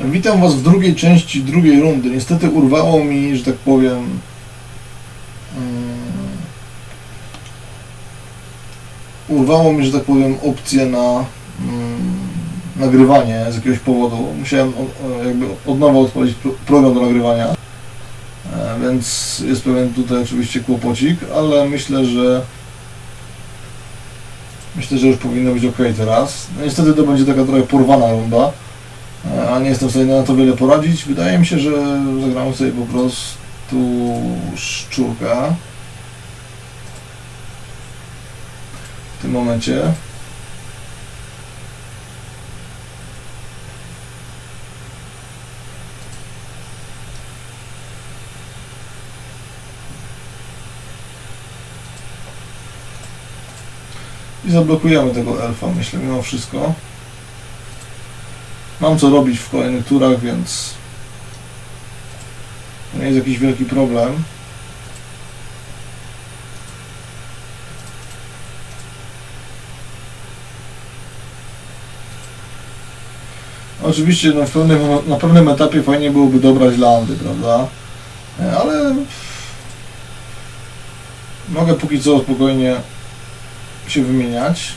Witam Was w drugiej części drugiej rundy. Niestety urwało mi, że tak powiem. mm, Urwało mi, że tak powiem, opcję na mm, nagrywanie z jakiegoś powodu. Musiałem o- o- jakby od nowa odpalić pro- program do nagrywania. E, Więc jest pewien tutaj oczywiście kłopocik, ale myślę, że myślę, że już powinno być ok teraz. No niestety to będzie taka trochę porwana runda. A nie jestem w stanie na to wiele poradzić. Wydaje mi się, że zagramy sobie po prostu szczurka. W tym momencie. I zablokujemy tego elfa, myślę, mimo wszystko. Mam co robić w kolejnych turach, więc to nie jest jakiś wielki problem. Oczywiście w pewnym, na pewnym etapie fajnie byłoby dobrać landy, prawda? Ale mogę póki co spokojnie się wymieniać.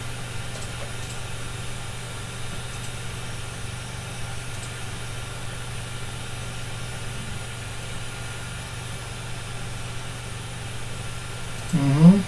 Mhm.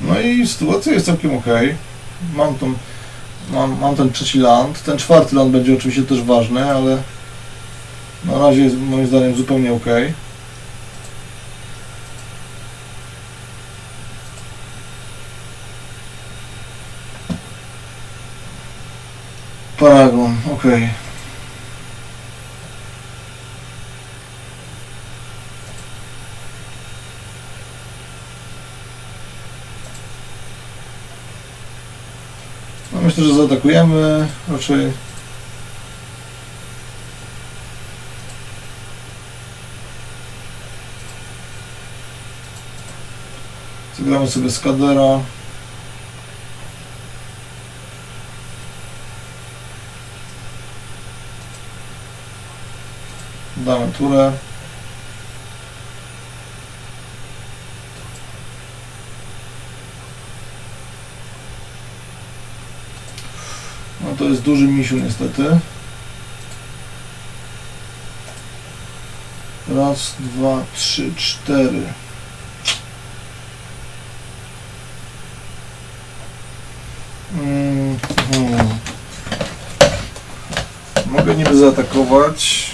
No i sytuacja jest całkiem ok. Mam, tą, mam, mam ten trzeci land. Ten czwarty land będzie oczywiście też ważny, ale na razie jest moim zdaniem zupełnie ok. Paragon, ok. No myślę, że zaatakujemy raczej. Zagramy sobie skadera. Damy turę. Jest duży misiu niestety. Raz, dwa, trzy, cztery. Mm, hmm. Mogę niby zaatakować.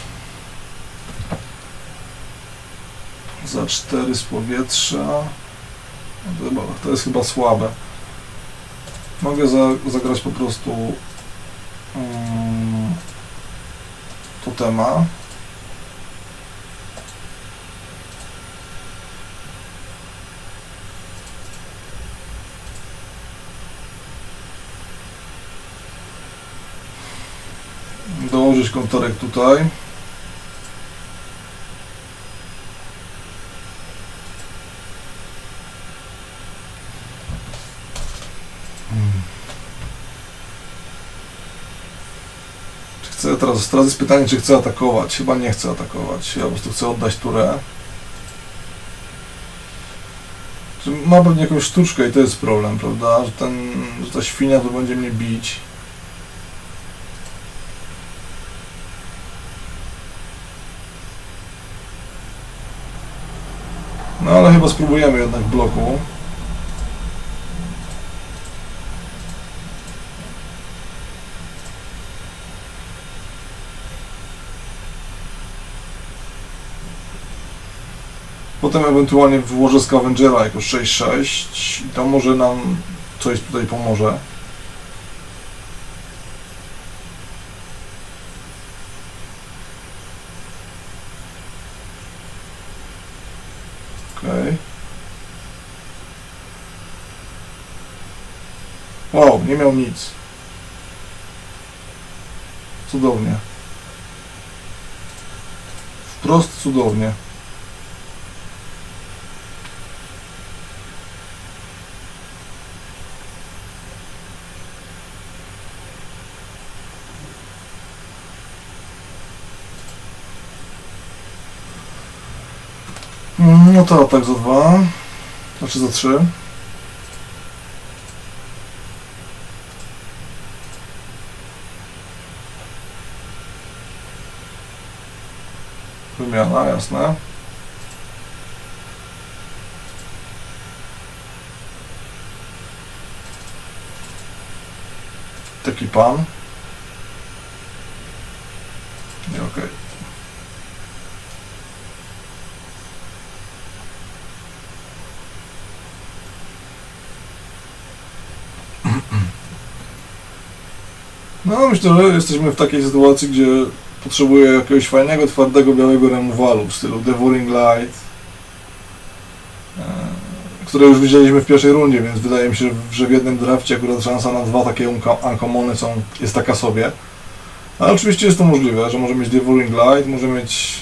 Za cztery z powietrza. No to, jest chyba słabe. Mogę za, zagrać po prostu um, totema. Dołożyć kontorek tutaj. Czy chcę teraz, teraz jest pytanie, czy chcę atakować. Chyba nie chcę atakować. Ja po prostu chcę oddać turę. Ma pewnie jakąś sztuczkę i to jest problem, prawda? Że, ten, że ta świnia to będzie mnie bić. No ale chyba spróbujemy jednak bloku. Potem ewentualnie włożę Scavengera jako 6-6 i to może nam coś tutaj pomoże. Okej. Wow, nie miał nic. Cudownie. Wprost cudownie. Mm, To atak za dwa. Znaczy za trzy. Wymiana, jasne. Taki pan. Nie, okej. No, myślę, że jesteśmy w takiej sytuacji, gdzie potrzebuję jakiegoś fajnego, twardego, białego remowalu w stylu Devouring Light, e, które już widzieliśmy w pierwszej rundzie, więc wydaje mi się, że w jednym drafcie akurat szansa na dwa takie unco- uncommony są, jest taka sobie. Ale oczywiście jest to możliwe, że może mieć Devouring Light, może mieć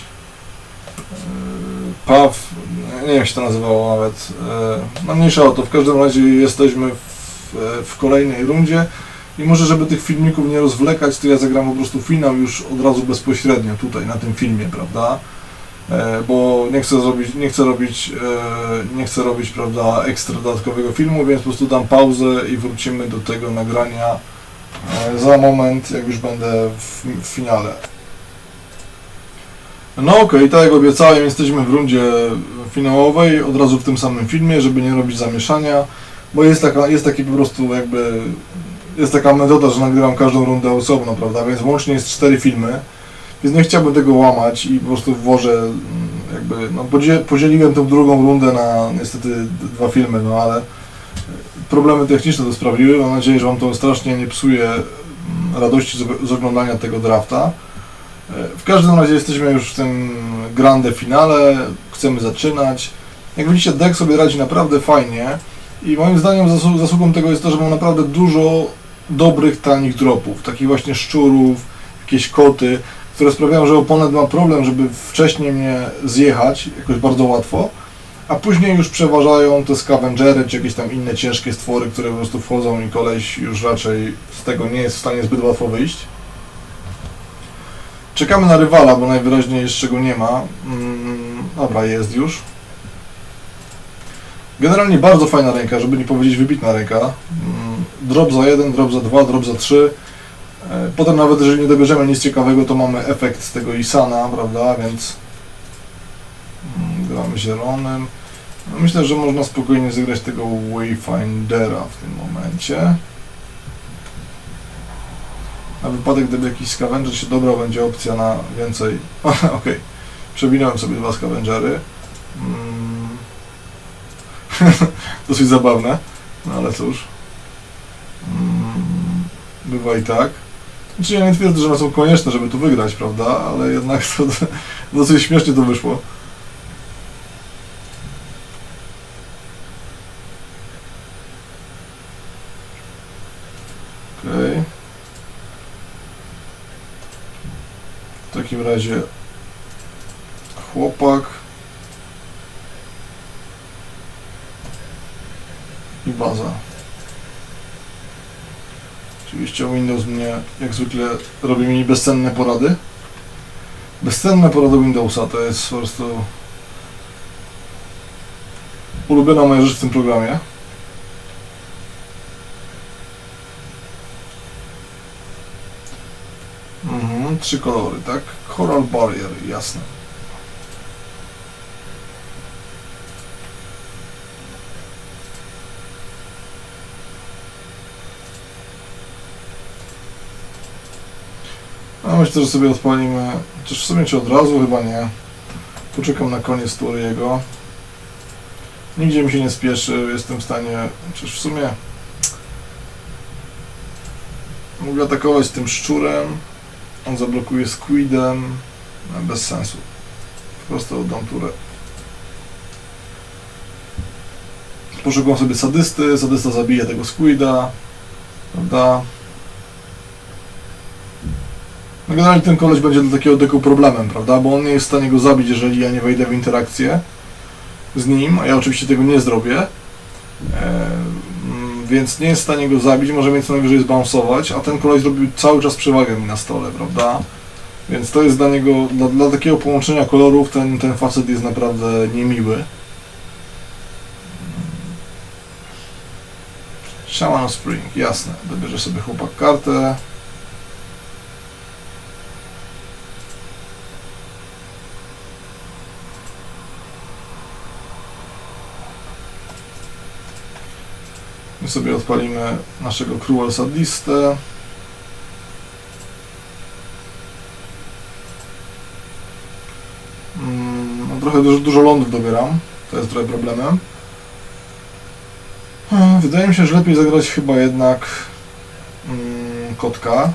Puff, nie wiem jak się to nazywało nawet, e, no mniejsza o to, w każdym razie jesteśmy w, w kolejnej rundzie. I może, żeby tych filmików nie rozwlekać, to ja zagram po prostu finał już od razu bezpośrednio tutaj, na tym filmie, prawda? E, bo nie chcę zrobić, nie chcę robić, e, nie chcę robić, prawda, ekstra dodatkowego filmu, więc po prostu dam pauzę i wrócimy do tego nagrania e, za moment, jak już będę w, w finale. No okej, tak jak obiecałem, jesteśmy w rundzie finałowej, od razu w tym samym filmie, żeby nie robić zamieszania, bo jest, taka, jest taki po prostu jakby jest taka metoda, że nagrywam każdą rundę osobno, prawda? Więc łącznie jest cztery filmy, więc nie chciałbym tego łamać i po prostu włożę mm, jakby, no podzie- podzieliłem tę drugą rundę na niestety dwa filmy, no ale problemy techniczne to sprawiły. Mam nadzieję, że Wam to strasznie nie psuje mm, radości z, oglądania tego drafta. E, W każdym razie jesteśmy już w tym grande finale, chcemy zaczynać. Jak widzicie, deck sobie radzi naprawdę fajnie. I moim zdaniem zasłu- zasługą tego jest to, że mam naprawdę dużo dobrych, tanich dropów, takich właśnie szczurów, jakieś koty, które sprawiają, że oponent ma problem, żeby wcześniej mnie zjechać jakoś bardzo łatwo, a później już przeważają te scavengery, czy jakieś tam inne ciężkie stwory, które po prostu wchodzą i koleś już raczej z tego nie jest w stanie zbyt łatwo wyjść. Czekamy na rywala, bo najwyraźniej jeszcze go nie ma. Mm, dobra, jest już. Generalnie bardzo fajna ręka, żeby nie powiedzieć wybitna ręka. Drop za 1, drop za 2, drop za 3. E, Potem nawet jeżeli nie dobierzemy nic ciekawego, to mamy efekt z tego Isana, prawda, więc mm, gramy zielonym. No, Myślę, że można spokojnie zagrać tego Wayfindera w tym momencie. Na wypadek, gdyby jakiś scavenger się dobrał, będzie opcja na więcej. Okej, przewinąłem sobie dwa scavengery. Mm. Dosyć zabawne, no ale cóż. Bywa i tak. Znaczy ja nie twierdzę, że one są konieczne, żeby tu wygrać, prawda? Ale jednak to dosyć śmiesznie to wyszło. Okej. W takim razie chłopak i baza. Oczywiście Windows mnie jak zwykle robi mi bezcenne porady. Bezcenne porady Windowsa to jest po prostu ulubiona moja rzecz w tym programie. Mhm, trzy kolory, tak? Coral Barrier, jasne. Myślę, że sobie odpalimy, chociaż w sumie czy od razu, chyba nie. Poczekam na koniec tury jego. Nigdzie mi się nie spieszy, jestem w stanie, chociaż w sumie mogę atakować tym szczurem, on zablokuje squidem, no, bez sensu. Po prostu oddam turę. Poszukam sobie sadysty, sadysta zabije tego squida, Prawda? No generalnie ten koleś będzie dla takiego deku problemem, prawda? Bo on nie jest w stanie go zabić, jeżeli ja nie wejdę w interakcję z nim, a ja oczywiście tego nie zrobię. E, więc nie jest w stanie go zabić, może mnie co najwyżej zbounsować, a ten koleś zrobił cały czas przewagę mi na stole, prawda? Więc to jest dla niego, dla, dla takiego połączenia kolorów ten, ten facet jest naprawdę niemiły. Shaman Spring, jasne. Dobierze sobie chłopak kartę. Sobie odpalimy naszego Cruel Sadistę. Mm, no trochę dużo, dużo lądów dobieram. To jest trochę problemem. Hmm, Wydaje mi się, że lepiej zagrać chyba jednak mm, kotka.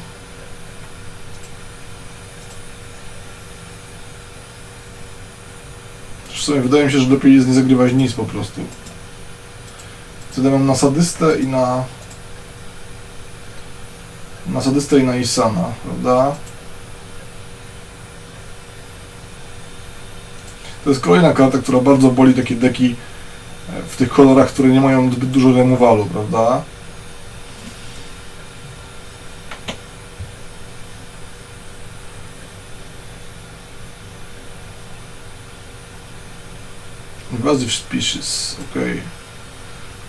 W sumie wydaje mi się, że lepiej jest nie zagrywać nic po prostu. Wtedy mam na sadystę i na... Na sadystę i na Isana, prawda? To jest kolejna karta, która bardzo boli takie deki e, w tych kolorach, które nie mają zbyt dużo remowalu, prawda? Invasive species, ok.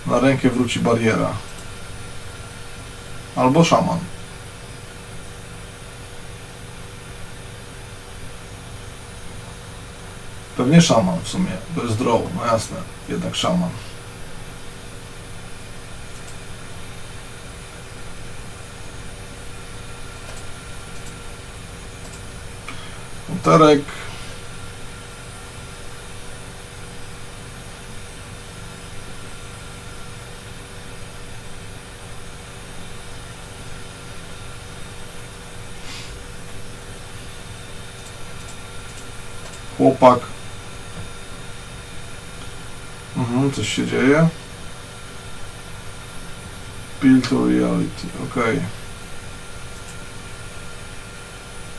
Na rękę wróci bariera. Albo szaman. Pewnie szaman w sumie. To jest draw, no jasne. Jednak szaman. Uterek. Chłopak. Mhm, coś się dzieje. Build to reality, ok.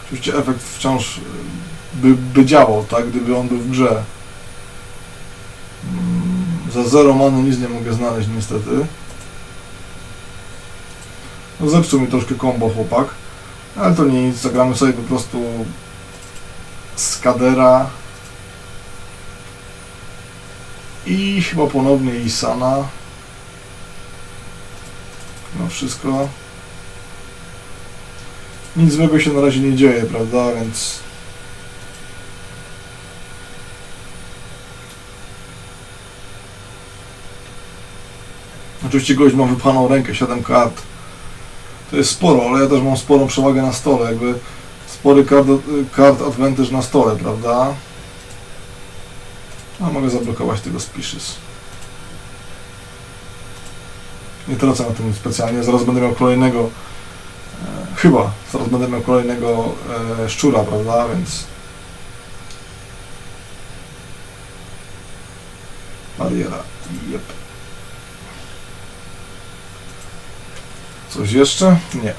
Oczywiście efekt wciąż y, by, by działał, tak, gdyby on był w grze. Mm, Za zero many nic nie mogę znaleźć niestety. No zepsuł mi troszkę combo chłopak. Ale to nic, zagramy sobie po prostu Skadera i chyba ponownie Isana. No wszystko. Nic złego się na razie nie dzieje, prawda? Więc Oczywiście gość ma wypchaną rękę, 7 kart. To jest sporo, ale ja też mam sporą przewagę na stole, jakby spory kart, kart advantage na stole, prawda? A mogę zablokować tego species. Nie tracę na tym specjalnie, zaraz będę miał kolejnego, e, chyba, zaraz będę miał kolejnego e, szczura, prawda, więc... Bariera, jep. Coś jeszcze? Nie.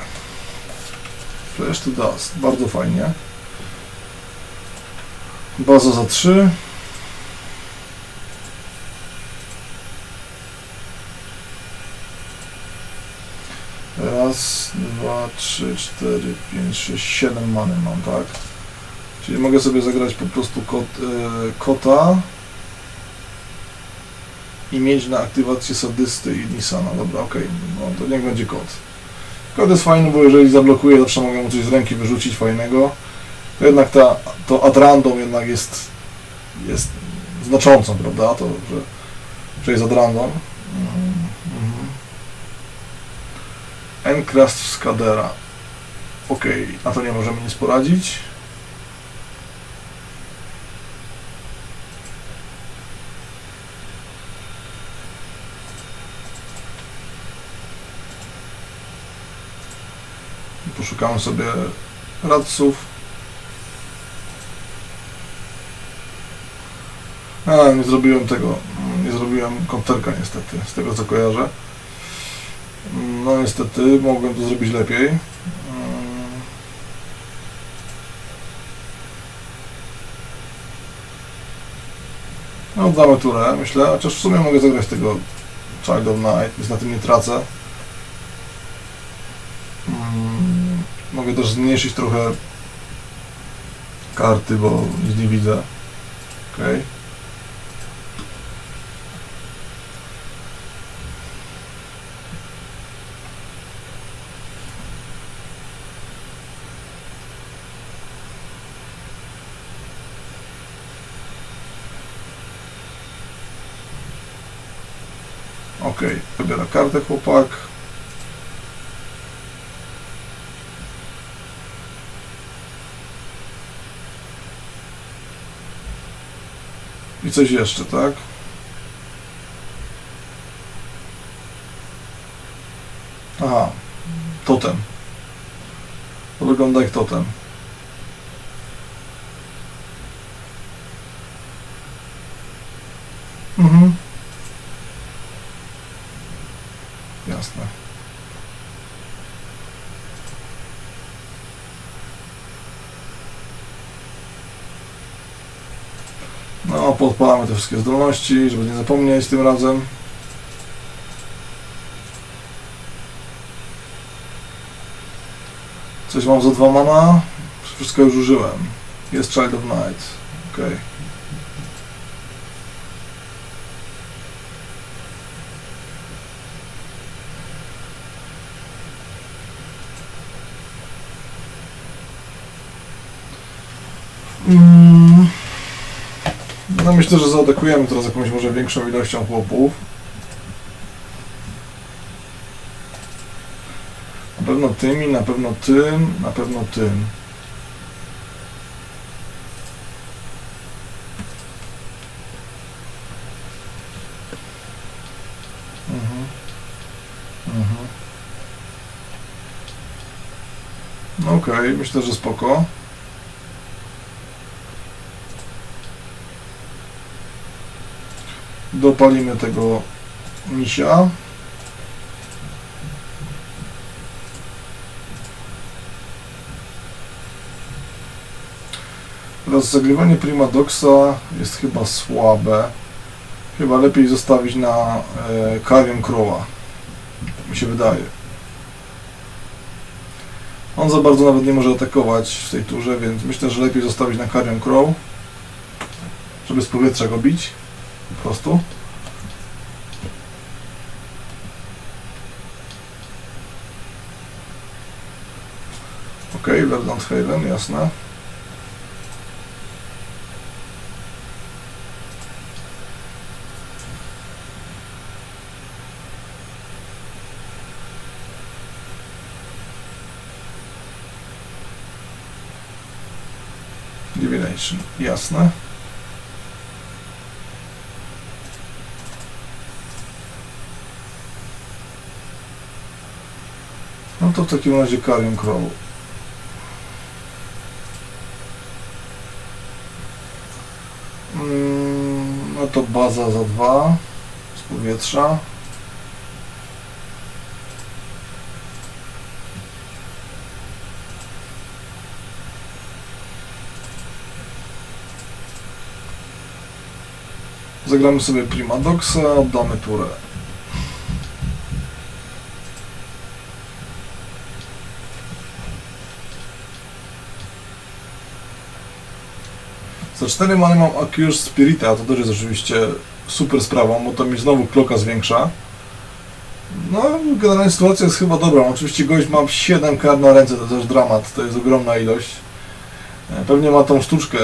Flash to Dust, bardzo fajnie. Baza za 3. Raz, dwa, trzy, cztery, pięć, sześć, siedem many mam, tak? Czyli mogę sobie zagrać po prostu kot, e, kota i mieć na aktywację sadysty i Nissana. Dobra, okej, no to niech będzie kot. Kot jest fajny, bo jeżeli zablokuję, zawsze mogę mu coś z ręki wyrzucić fajnego. To jednak ta, to ad random jednak jest, jest znaczącą, prawda? To, że, że jest ad random. Mhm. Encrust Skadera. Ok, na to nie możemy nic poradzić. Poszukamy sobie radców. A, nie zrobiłem tego, nie zrobiłem konterka niestety, z tego co kojarzę. No niestety, mogłem to zrobić lepiej. Mm. No, oddamy turę, myślę, chociaż w sumie mogę zagrać tego Child of Night, więc na tym nie tracę. Mm, Mogę też zmniejszyć trochę karty, bo nic nie widzę. Okej. Okej, wybiera kartę chłopak. I coś jeszcze, tak? Aha, totem. To wygląda jak totem. Mhm. Jasne. No, podpalamy te wszystkie zdolności, żeby nie zapomnieć tym razem. Coś mam za dwa mana? Wszystko już użyłem. Jest Child of Night. Okej. Mm. No myślę, że zaatakujemy teraz jakąś może większą ilością chłopów. Na pewno tymi, na pewno tym, na pewno tym. Mhm. Mhm. No Okej, myślę, że spoko. Dopalimy tego misia. Teraz zagrywanie Primadoxa jest chyba słabe. Chyba lepiej zostawić na e, Karion Crowa. Mi się wydaje. On za bardzo nawet nie może atakować w tej turze, więc myślę, że lepiej zostawić na Karion Crow. Żeby z powietrza go bić. Po prostu. Ok, Verdant Haven, jasne. Jasne. To w takim razie Karion Crow. Mm, No to baza za dwa z powietrza. Zagramy sobie Primadoxa, oddamy turę. 4 many mam Accused Spirita, to też jest oczywiście super sprawą, bo to mi znowu kloka zwiększa. No, generalnie sytuacja jest chyba dobra. Oczywiście gość ma 7 kart na ręce, to też dramat, to jest ogromna ilość. E, Pewnie ma tą sztuczkę,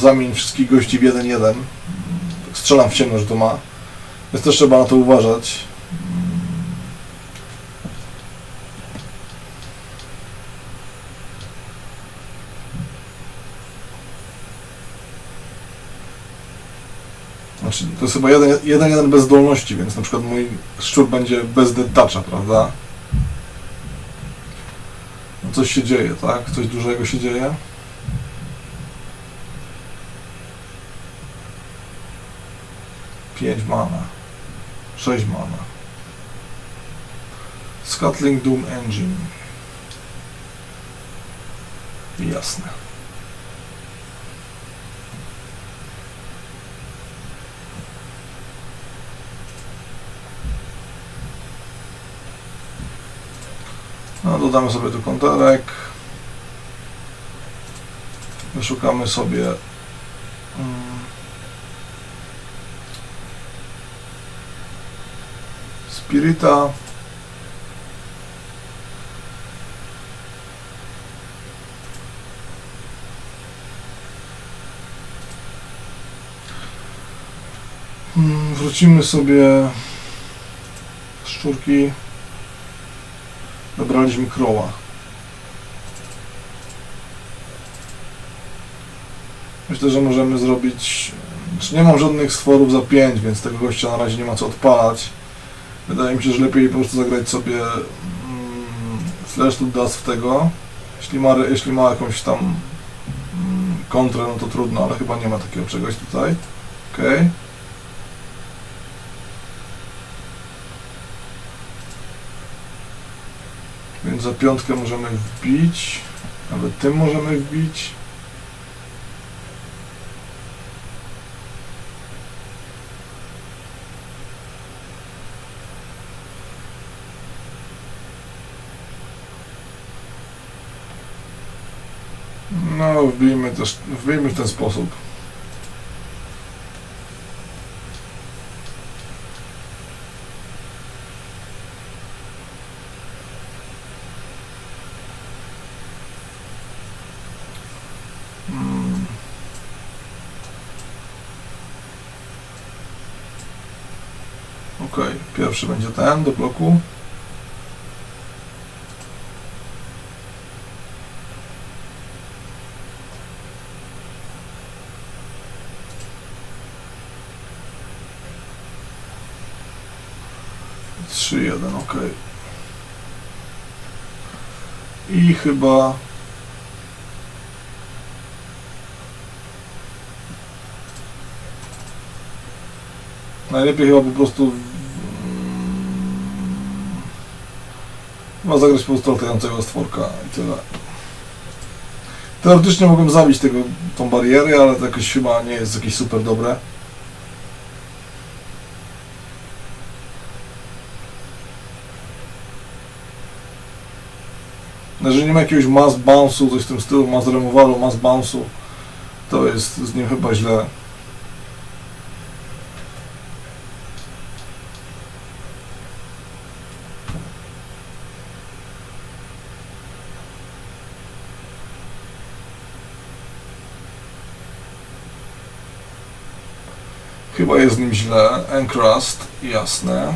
zamień wszystkich gości w 1-1. Strzelam w ciemno, że to ma. Więc też trzeba na to uważać. Znaczy, to jest chyba jeden, jeden, jeden bez zdolności, więc na przykład mój szczur będzie bez detacza, prawda? No coś się dzieje, tak? Coś dużego się dzieje. Pięć mana. Sześć mana. Scuttling Doom Engine. Jasne. No, dodamy sobie tu konterek. Wyszukamy sobie mm, Spirita. Mm, Wrócimy sobie szczurki. Wybraliśmy kroła. Myślę, że możemy zrobić. Znaczy nie mam żadnych stworów za 5, więc tego gościa na razie nie ma co odpalać. Wydaje mi się, że lepiej po prostu zagrać sobie mm, Flash to Dust w tego. Jeśli ma, jeśli ma jakąś tam mm, kontrę, no to trudno, ale chyba nie ma takiego czegoś tutaj. Okej. Więc za piątkę możemy wbić. Nawet tym możemy wbić. No, wbijmy też, wbijmy w ten sposób. Mm. Okej, pierwszy będzie ten do bloku. Jeden, okej. I chyba Najlepiej chyba po prostu chyba zagrać po prostu latającego stworka i tyle. Teoretycznie mogłem zabić tego, tą barierę, ale to jakoś chyba nie jest jakieś super dobre. Jeżeli nie ma jakiegoś mass bounce'u, coś w tym stylu, mass removalu, mass bounce'u, to jest z nim chyba źle. Chyba jest z nim źle. Encrust, jasne.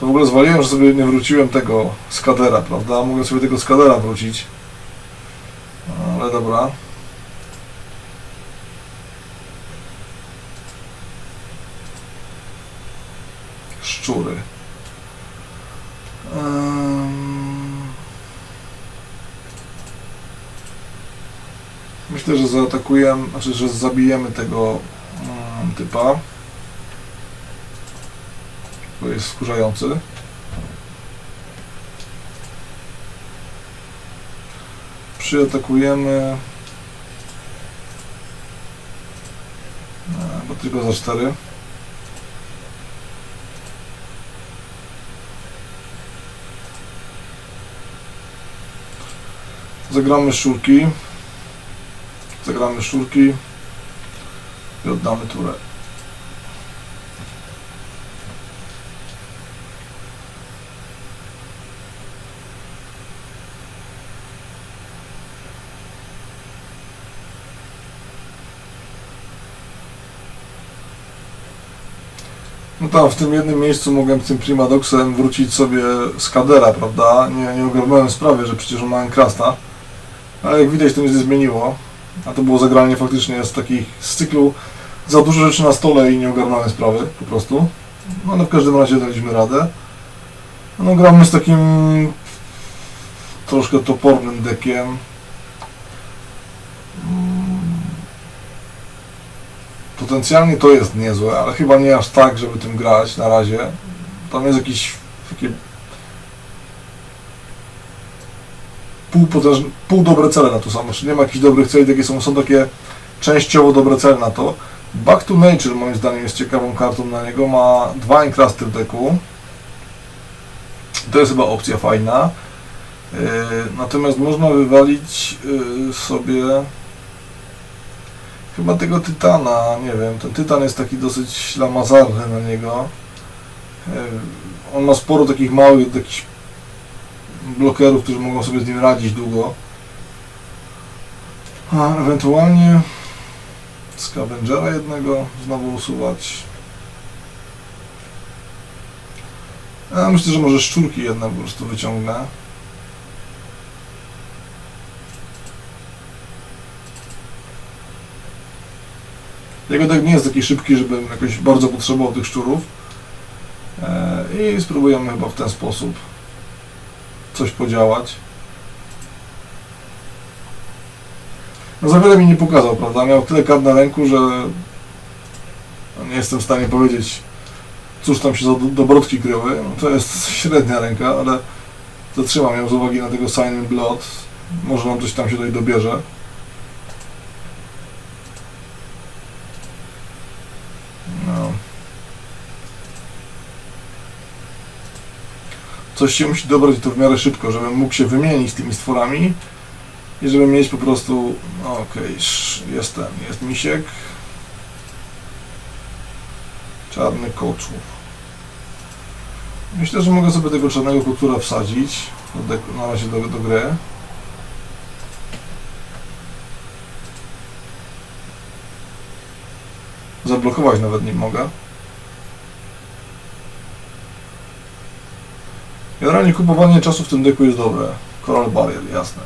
To w ogóle zwaliłem, że sobie nie wróciłem tego skadera, prawda? Mogę sobie tego skadera wrócić. Ale dobra. Szczury. Ehm... Myślę, że zaatakujemy, znaczy, że zabijemy tego mm, typa. Bo jest wkurzający. Przyatakujemy. E, Bo tylko za 4. Zagramy szurki. Zagramy szurki i oddamy turę. No tam, w tym jednym miejscu mogłem tym Primadoxem wrócić sobie z kadera, prawda? Nie, nie ogarnąłem sprawy, że przecież on ma Enkrasta. Ale jak widać to nic nie zmieniło. A to było zagranie faktycznie z takich, z cyklu za dużo rzeczy na stole i nie ogarnąłem sprawy, po prostu. No ale w każdym razie daliśmy radę. No gramy z takim troszkę topornym dekiem. Mm. potencjalnie to jest niezłe, ale chyba nie aż tak, żeby tym grać na razie. Tam jest jakieś takie półpotężne, pół dobre cele na to samo, czyli nie ma jakichś dobrych celi, takie są, są takie częściowo dobre cele na to. Back to Nature moim zdaniem jest ciekawą kartą na niego, ma dwa enkrasty w deku. To jest chyba opcja fajna. Yy, natomiast można wywalić yy, sobie chyba tego Tytana, nie wiem, ten Tytan jest taki dosyć ślamazarny na niego. Yy, on ma sporo takich małych, jakichś blokerów, którzy mogą sobie z nim radzić długo. A ewentualnie Scavengera jednego znowu usuwać. Ja myślę, że może szczurki jedne po prostu wyciągnę. Jego tak nie jest taki szybki, żebym jakoś bardzo potrzebował tych szczurów. E, I spróbujemy chyba w ten sposób coś podziałać. No za wiele mi nie pokazał, prawda? Miał tyle kart na ręku, że nie jestem w stanie powiedzieć, cóż tam się za do- dobrodki kryły. No, to jest średnia ręka, ale zatrzymam ją z uwagi na tego Sign in Blood. Może nam coś tam się tutaj dobierze. No. Coś się musi dobrać to w miarę szybko, żebym mógł się wymienić z tymi stworami i żeby mieć po prostu, no okej, sz- jest ten, jest misiek, czarny koczów. Myślę, że mogę sobie tego czarnego kultura wsadzić na razie do, do gry. Zablokować nawet nie mogę. Generalnie kupowanie czasu w tym deku jest dobre. Coral Barrier, jasne.